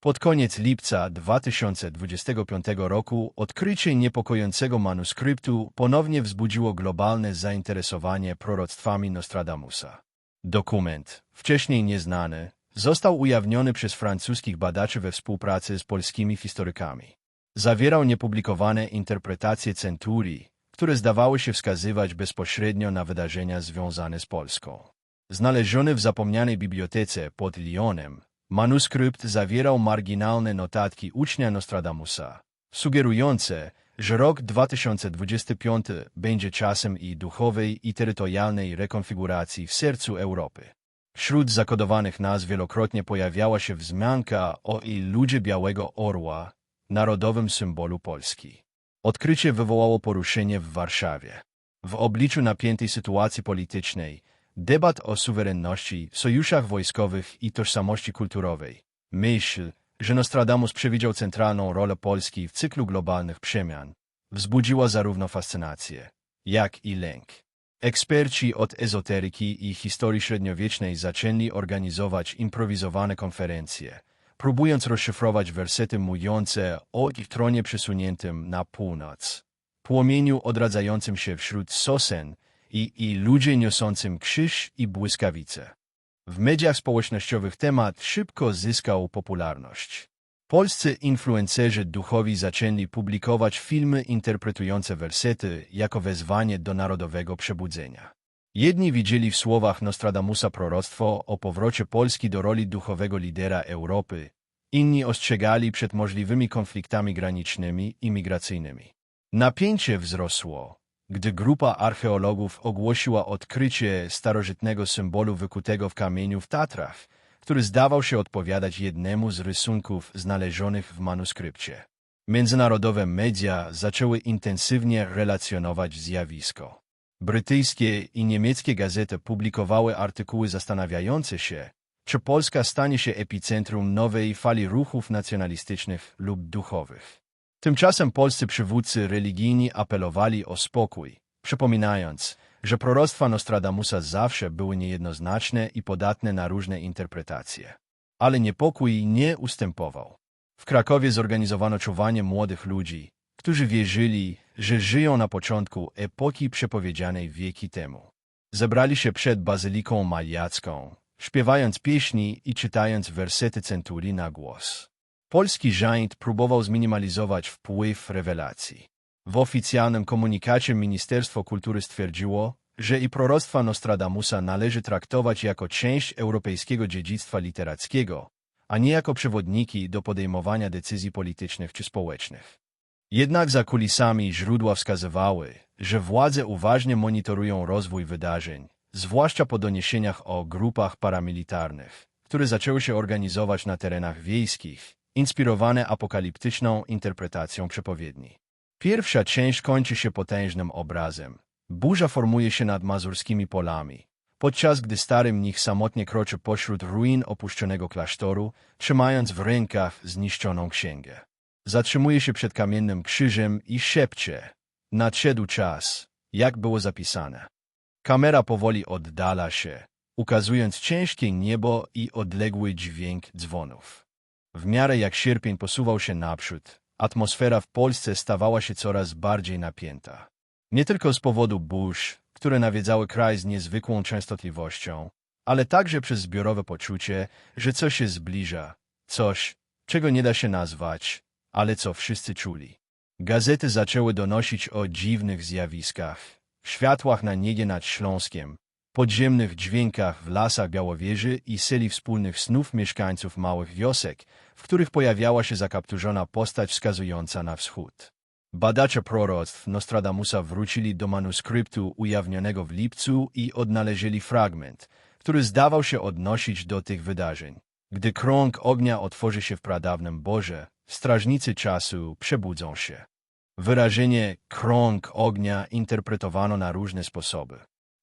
Pod koniec lipca 2025 roku odkrycie niepokojącego manuskryptu ponownie wzbudziło globalne zainteresowanie proroctwami Nostradamusa. Dokument, wcześniej nieznany, został ujawniony przez francuskich badaczy we współpracy z polskimi historykami. Zawierał niepublikowane interpretacje centurii, które zdawały się wskazywać bezpośrednio na wydarzenia związane z Polską. Znaleziony w zapomnianej bibliotece pod Lyonem, manuskrypt zawierał marginalne notatki ucznia Nostradamusa, sugerujące, że rok 2025 będzie czasem i duchowej i terytorialnej rekonfiguracji w sercu Europy. Wśród zakodowanych nazw wielokrotnie pojawiała się wzmianka o i ludzie Białego Orła, narodowym symbolu Polski. Odkrycie wywołało poruszenie w Warszawie. W obliczu napiętej sytuacji politycznej, debat o suwerenności, sojuszach wojskowych i tożsamości kulturowej, myśl, że Nostradamus przewidział centralną rolę Polski w cyklu globalnych przemian, wzbudziła zarówno fascynację, jak i lęk. Eksperci od ezoteryki i historii średniowiecznej zaczęli organizować improwizowane konferencje, próbując rozszyfrować wersety mówiące o ich tronie przesuniętym na północ, płomieniu odradzającym się wśród sosen i, i ludzie niosącym krzyż i błyskawice. W mediach społecznościowych temat szybko zyskał popularność. Polscy influencerzy duchowi zaczęli publikować filmy interpretujące wersety jako wezwanie do narodowego przebudzenia. Jedni widzieli w słowach Nostradamusa proroctwo o powrocie Polski do roli duchowego lidera Europy, inni ostrzegali przed możliwymi konfliktami granicznymi i migracyjnymi. Napięcie wzrosło, gdy grupa archeologów ogłosiła odkrycie starożytnego symbolu wykutego w kamieniu w Tatrach, który zdawał się odpowiadać jednemu z rysunków znalezionych w manuskrypcie. Międzynarodowe media zaczęły intensywnie relacjonować zjawisko. Brytyjskie i niemieckie gazety publikowały artykuły zastanawiające się, czy Polska stanie się epicentrum nowej fali ruchów nacjonalistycznych lub duchowych. Tymczasem polscy przywódcy religijni apelowali o spokój, przypominając, że proroctwa Nostradamusa zawsze były niejednoznaczne i podatne na różne interpretacje. Ale niepokój nie ustępował. W Krakowie zorganizowano czuwanie młodych ludzi, którzy wierzyli, że żyją na początku epoki przepowiedzianej wieki temu. Zebrali się przed Bazyliką Majacką, śpiewając pieśni i czytając wersety centurii na głos. Polski rząd próbował zminimalizować wpływ rewelacji. W oficjalnym komunikacie Ministerstwo Kultury stwierdziło, że i proroctwa Nostradamusa należy traktować jako część europejskiego dziedzictwa literackiego, a nie jako przewodniki do podejmowania decyzji politycznych czy społecznych. Jednak za kulisami źródła wskazywały, że władze uważnie monitorują rozwój wydarzeń, zwłaszcza po doniesieniach o grupach paramilitarnych, które zaczęły się organizować na terenach wiejskich, inspirowane apokaliptyczną interpretacją przepowiedni. Pierwsza część kończy się potężnym obrazem. Burza formuje się nad mazurskimi polami, podczas gdy stary mnich samotnie kroczy pośród ruin opuszczonego klasztoru, trzymając w rękach zniszczoną księgę. Zatrzymuje się przed kamiennym krzyżem i szepcze. Nadszedł czas, jak było zapisane. Kamera powoli oddala się, ukazując ciężkie niebo i odległy dźwięk dzwonów. W miarę jak sierpień posuwał się naprzód, atmosfera w Polsce stawała się coraz bardziej napięta. Nie tylko z powodu burz, które nawiedzały kraj z niezwykłą częstotliwością, ale także przez zbiorowe poczucie, że coś się zbliża, coś, czego nie da się nazwać, ale co wszyscy czuli. Gazety zaczęły donosić o dziwnych zjawiskach, światłach na niebie nad Śląskiem, podziemnych dźwiękach w lasach Białowieży i syli wspólnych snów mieszkańców małych wiosek, w których pojawiała się zakapturzona postać wskazująca na wschód. Badacze proroctw Nostradamusa wrócili do manuskryptu ujawnionego w lipcu i odnaleźli fragment, który zdawał się odnosić do tych wydarzeń. Gdy krąg ognia otworzy się w pradawnym Boże, strażnicy czasu przebudzą się. Wyrażenie krąg ognia interpretowano na różne sposoby.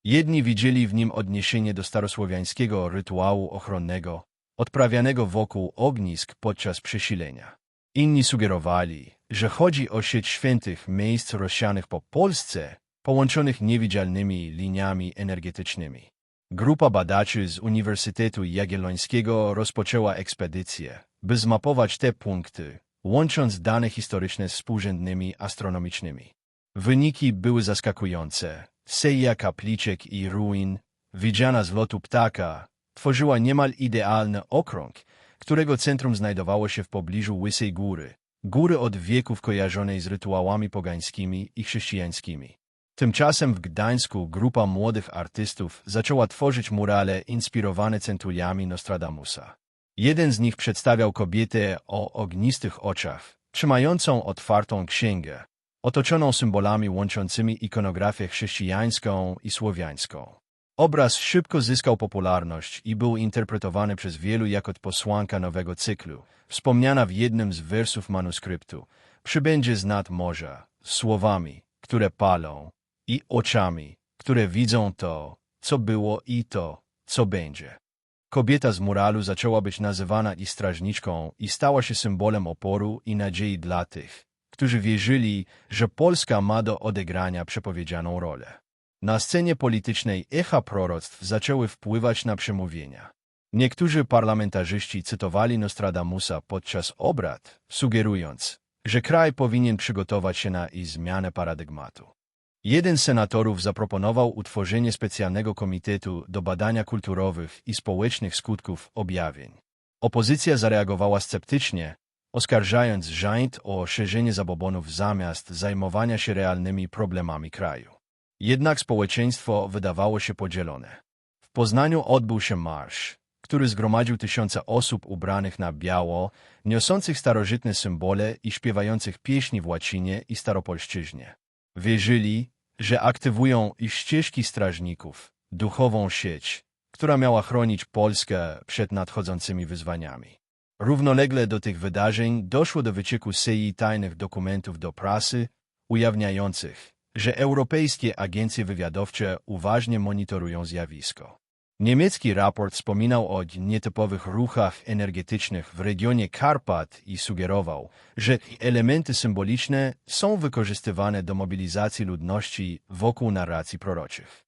Jedni widzieli w nim odniesienie do starosłowiańskiego rytuału ochronnego, odprawianego wokół ognisk podczas przesilenia. Inni sugerowali, że chodzi o sieć świętych miejsc rozsianych po Polsce, połączonych niewidzialnymi liniami energetycznymi. Grupa badaczy z Uniwersytetu Jagiellońskiego rozpoczęła ekspedycję, by zmapować te punkty, łącząc dane historyczne z współrzędnymi astronomicznymi. Wyniki były zaskakujące. Seria kapliczek i ruin, widziana z lotu ptaka, tworzyła niemal idealny okrąg, którego centrum znajdowało się w pobliżu Łysej Góry, góry od wieków kojarzonej z rytuałami pogańskimi i chrześcijańskimi. Tymczasem w Gdańsku grupa młodych artystów zaczęła tworzyć murale inspirowane centuriami Nostradamusa. Jeden z nich przedstawiał kobietę o ognistych oczach, trzymającą otwartą księgę, otoczoną symbolami łączącymi ikonografię chrześcijańską i słowiańską. Obraz szybko zyskał popularność i był interpretowany przez wielu jako posłanka nowego cyklu, wspomniana w jednym z wersów manuskryptu. Przybędzie z nad morza, słowami, które palą, i oczami, które widzą to, co było i to, co będzie. Kobieta z muralu zaczęła być nazywana i strażniczką i stała się symbolem oporu i nadziei dla tych, którzy wierzyli, że Polska ma do odegrania przepowiedzianą rolę. Na scenie politycznej echa proroctw zaczęły wpływać na przemówienia. Niektórzy parlamentarzyści cytowali Nostradamusa podczas obrad, sugerując, że kraj powinien przygotować się na i zmianę paradygmatu. Jeden z senatorów zaproponował utworzenie specjalnego komitetu do badania kulturowych i społecznych skutków objawień. Opozycja zareagowała sceptycznie, oskarżając rząd o szerzenie zabobonów zamiast zajmowania się realnymi problemami kraju. Jednak społeczeństwo wydawało się podzielone. W Poznaniu odbył się marsz, który zgromadził tysiące osób ubranych na biało, niosących starożytne symbole i śpiewających pieśni w łacinie i staropolszczyźnie. Wierzyli, że aktywują ich ścieżki strażników, duchową sieć, która miała chronić Polskę przed nadchodzącymi wyzwaniami. Równolegle do tych wydarzeń doszło do wycieku serii tajnych dokumentów do prasy, ujawniających, że europejskie agencje wywiadowcze uważnie monitorują zjawisko. Niemiecki raport wspominał o nietypowych ruchach energetycznych w regionie Karpat i sugerował, że elementy symboliczne są wykorzystywane do mobilizacji ludności wokół narracji proroczych.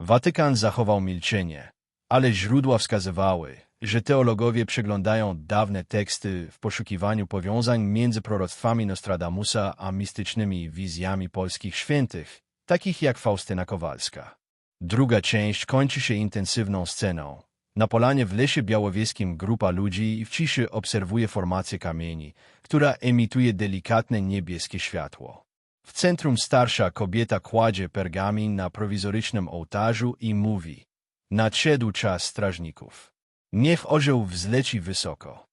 Watykan zachował milczenie, ale źródła wskazywały, że teologowie przeglądają dawne teksty w poszukiwaniu powiązań między proroctwami Nostradamusa a mistycznymi wizjami polskich świętych, takich jak Faustyna Kowalska. Druga część kończy się intensywną sceną. Na polanie w lesie białowieskim grupa ludzi w ciszy obserwuje formację kamieni, która emituje delikatne niebieskie światło. W centrum starsza kobieta kładzie pergamin na prowizorycznym ołtarzu i mówi Nadszedł czas strażników. Niech orzeł wzleci wysoko.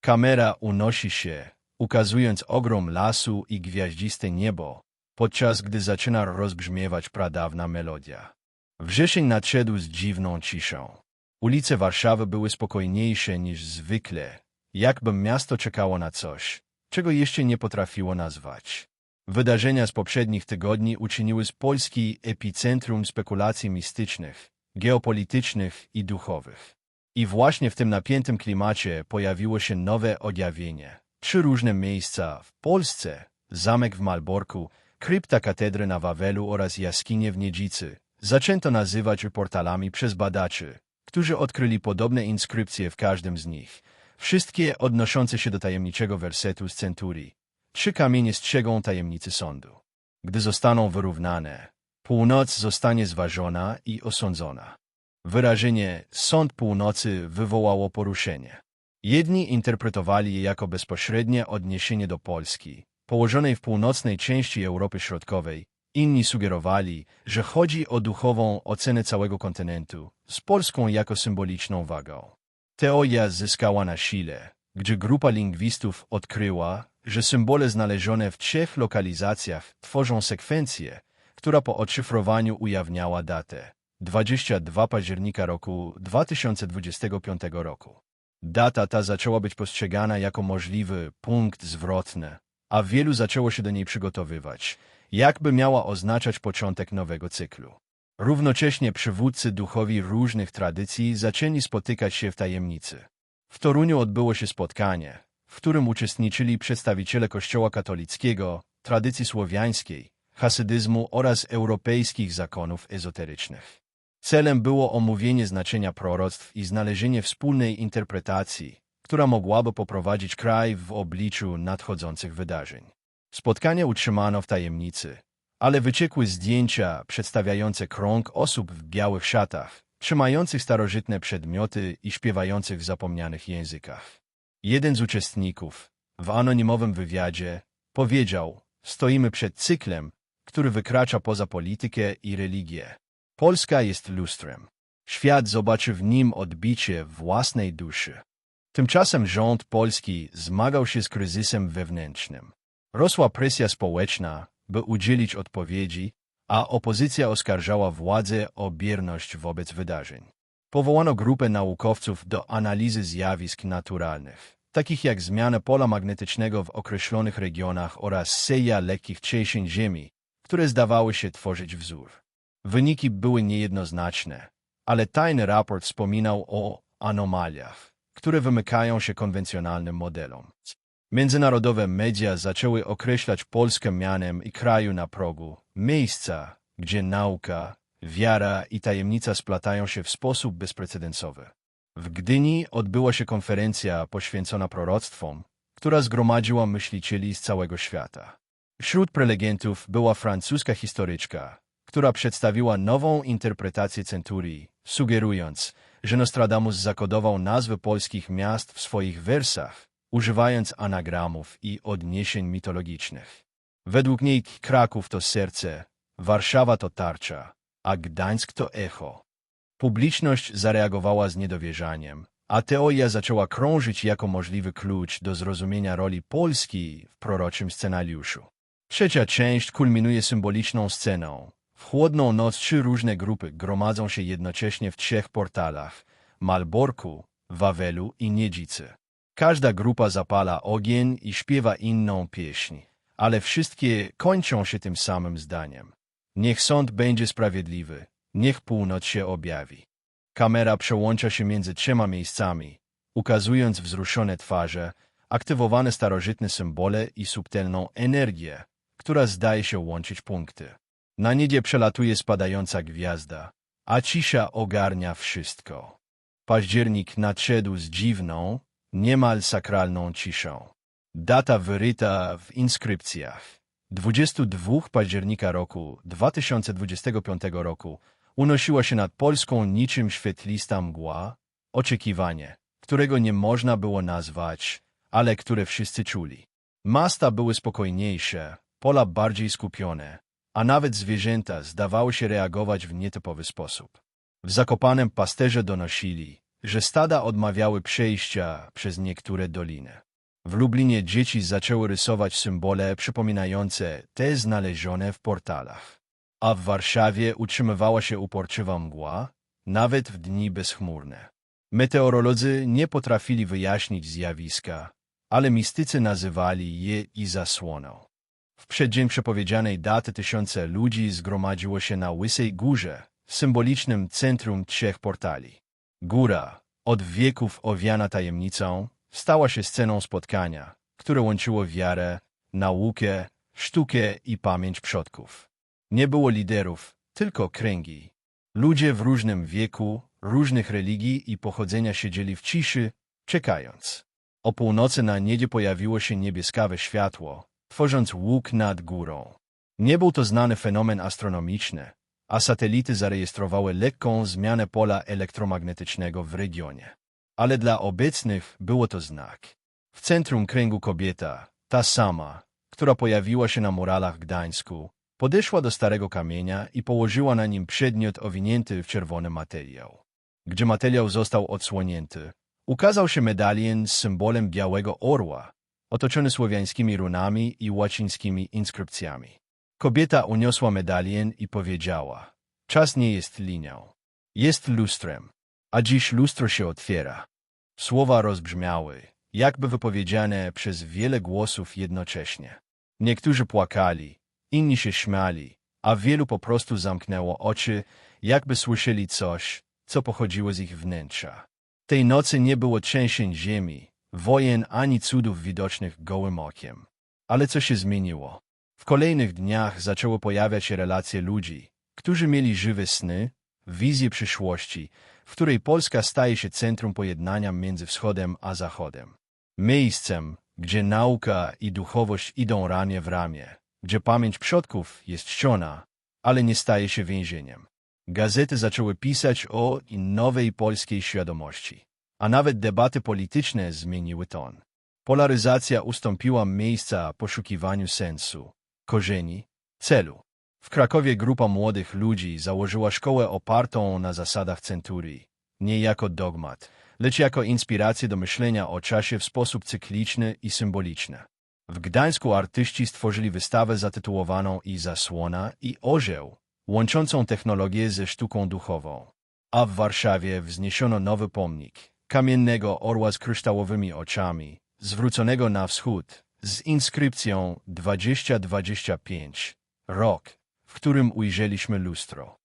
Kamera unosi się, ukazując ogrom lasu i gwiaździste niebo, podczas gdy zaczyna rozbrzmiewać pradawna melodia. Wrzesień nadszedł z dziwną ciszą. Ulice Warszawy były spokojniejsze niż zwykle, jakby miasto czekało na coś, czego jeszcze nie potrafiło nazwać. Wydarzenia z poprzednich tygodni uczyniły z Polski epicentrum spekulacji mistycznych, geopolitycznych i duchowych. I właśnie w tym napiętym klimacie pojawiło się nowe odjawienie. Trzy różne miejsca w Polsce, zamek w Malborku, krypta katedry na Wawelu oraz jaskinie w Niedzicy, zaczęto nazywać portalami przez badaczy, którzy odkryli podobne inskrypcje w każdym z nich, wszystkie odnoszące się do tajemniczego wersetu z centurii. Trzy kamienie strzegą tajemnicy sądu. Gdy zostaną wyrównane, północ zostanie zważona i osądzona. Wyrażenie sąd północy wywołało poruszenie. Jedni interpretowali je jako bezpośrednie odniesienie do Polski, położonej w północnej części Europy Środkowej, Inni sugerowali, że chodzi o duchową ocenę całego kontynentu, z Polską jako symboliczną wagą. Teoria zyskała na sile, gdzie grupa lingwistów odkryła, że symbole znalezione w trzech lokalizacjach tworzą sekwencję, która po odszyfrowaniu ujawniała datę 22 października roku 2025 roku. Data ta zaczęła być postrzegana jako możliwy punkt zwrotny, a wielu zaczęło się do niej przygotowywać, jakby miała oznaczać początek nowego cyklu. Równocześnie przywódcy duchowi różnych tradycji zaczęli spotykać się w tajemnicy. W Toruniu odbyło się spotkanie, w którym uczestniczyli przedstawiciele Kościoła katolickiego, tradycji słowiańskiej, hasydyzmu oraz europejskich zakonów ezoterycznych. Celem było omówienie znaczenia proroctw i znalezienie wspólnej interpretacji, która mogłaby poprowadzić kraj w obliczu nadchodzących wydarzeń. Spotkanie utrzymano w tajemnicy, ale wyciekły zdjęcia przedstawiające krąg osób w białych szatach, trzymających starożytne przedmioty i śpiewających w zapomnianych językach. Jeden z uczestników, w anonimowym wywiadzie, powiedział, stoimy przed cyklem, który wykracza poza politykę i religię. Polska jest lustrem. Świat zobaczy w nim odbicie własnej duszy. Tymczasem rząd polski zmagał się z kryzysem wewnętrznym. Rosła presja społeczna, by udzielić odpowiedzi, a opozycja oskarżała władzę o bierność wobec wydarzeń. Powołano grupę naukowców do analizy zjawisk naturalnych, takich jak zmiana pola magnetycznego w określonych regionach oraz seria lekkich trzęsień ziemi, które zdawały się tworzyć wzór. Wyniki były niejednoznaczne, ale tajny raport wspominał o anomaliach, które wymykają się konwencjonalnym modelom. Międzynarodowe media zaczęły określać Polskę mianem i kraju na progu, miejsca, gdzie nauka, wiara i tajemnica splatają się w sposób bezprecedensowy. W Gdyni odbyła się konferencja poświęcona proroctwom, która zgromadziła myślicieli z całego świata. Wśród prelegentów była francuska historyczka, która przedstawiła nową interpretację centurii, sugerując, że Nostradamus zakodował nazwy polskich miast w swoich wersach, używając anagramów i odniesień mitologicznych. Według niej Kraków to serce, Warszawa to tarcza, a Gdańsk to echo. Publiczność zareagowała z niedowierzaniem, a teoria zaczęła krążyć jako możliwy klucz do zrozumienia roli Polski w proroczym scenariuszu. Trzecia część kulminuje symboliczną sceną. W chłodną noc trzy różne grupy gromadzą się jednocześnie w trzech portalach – Malborku, Wawelu i Niedzicy. Każda grupa zapala ogień i śpiewa inną pieśń, ale wszystkie kończą się tym samym zdaniem. Niech sąd będzie sprawiedliwy, niech północ się objawi. Kamera przełącza się między trzema miejscami, ukazując wzruszone twarze, aktywowane starożytne symbole i subtelną energię, która zdaje się łączyć punkty. Na niebie przelatuje spadająca gwiazda, a cisza ogarnia wszystko. Październik nadszedł z dziwną, niemal sakralną ciszą. Data wyryta w inskrypcjach. 22 października roku 2025 roku unosiła się nad Polską niczym świetlista mgła, oczekiwanie, którego nie można było nazwać, ale które wszyscy czuli. Masta były spokojniejsze, pola bardziej skupione, a nawet zwierzęta zdawały się reagować w nietypowy sposób. W Zakopanem pasterze donosili, że stada odmawiały przejścia przez niektóre doliny. W Lublinie dzieci zaczęły rysować symbole przypominające te znalezione w portalach. A w Warszawie utrzymywała się uporczywa mgła, nawet w dni bezchmurne. Meteorolodzy nie potrafili wyjaśnić zjawiska, ale mistycy nazywali je i zasłoną. W przeddzień przepowiedzianej daty tysiące ludzi zgromadziło się na Łysej Górze, symbolicznym centrum trzech portali. Góra, od wieków owiana tajemnicą, stała się sceną spotkania, które łączyło wiarę, naukę, sztukę i pamięć przodków. Nie było liderów, tylko kręgi. Ludzie w różnym wieku, różnych religii i pochodzenia siedzieli w ciszy, czekając. O północy na niebie pojawiło się niebieskawe światło, tworząc łuk nad górą. Nie był to znany fenomen astronomiczny, a satelity zarejestrowały lekką zmianę pola elektromagnetycznego w regionie. Ale dla obecnych było to znak. W centrum kręgu kobieta, ta sama, która pojawiła się na muralach Gdańsku, podeszła do starego kamienia i położyła na nim przedmiot owinięty w czerwony materiał. Gdzie materiał został odsłonięty, ukazał się medalion z symbolem białego orła, otoczony słowiańskimi runami i łacińskimi inskrypcjami. Kobieta uniosła medalion i powiedziała, czas nie jest linią, jest lustrem, a dziś lustro się otwiera. Słowa rozbrzmiały, jakby wypowiedziane przez wiele głosów jednocześnie. Niektórzy płakali, inni się śmiali, a wielu po prostu zamknęło oczy, jakby słyszeli coś, co pochodziło z ich wnętrza. Tej nocy nie było trzęsień ziemi, wojen ani cudów widocznych gołym okiem. Ale co się zmieniło? W kolejnych dniach zaczęły pojawiać się relacje ludzi, którzy mieli żywe sny, wizje przyszłości, w której Polska staje się centrum pojednania między wschodem a zachodem. Miejscem, gdzie nauka i duchowość idą ramię w ramię, gdzie pamięć przodków jest czczona, ale nie staje się więzieniem. Gazety zaczęły pisać o nowej polskiej świadomości, a nawet debaty polityczne zmieniły ton. Polaryzacja ustąpiła miejsca poszukiwaniu sensu, korzeni, celu. W Krakowie grupa młodych ludzi założyła szkołę opartą na zasadach centurii, nie jako dogmat, lecz jako inspirację do myślenia o czasie w sposób cykliczny i symboliczny. W Gdańsku artyści stworzyli wystawę zatytułowaną I zasłona i orzeł, łączącą technologię ze sztuką duchową. A w Warszawie wzniesiono nowy pomnik, kamiennego orła z kryształowymi oczami, zwróconego na wschód, z inskrypcją 2025, rok, w którym ujrzeliśmy lustro.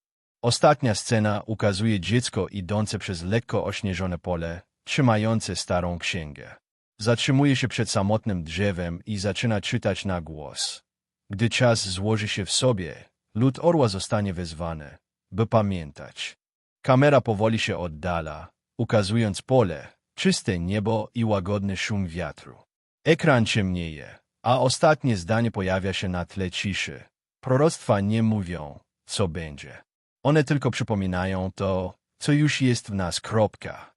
Ostatnia scena ukazuje dziecko idące przez lekko ośnieżone pole, trzymające starą księgę. Zatrzymuje się przed samotnym drzewem i zaczyna czytać na głos. Gdy czas złoży się w sobie, lud orła zostanie wezwany, by pamiętać. Kamera powoli się oddala, ukazując pole, czyste niebo i łagodny szum wiatru. Ekran ciemnieje, a ostatnie zdanie pojawia się na tle ciszy. Proroctwa nie mówią, co będzie. One tylko przypominają to, co już jest w nas. Kropka.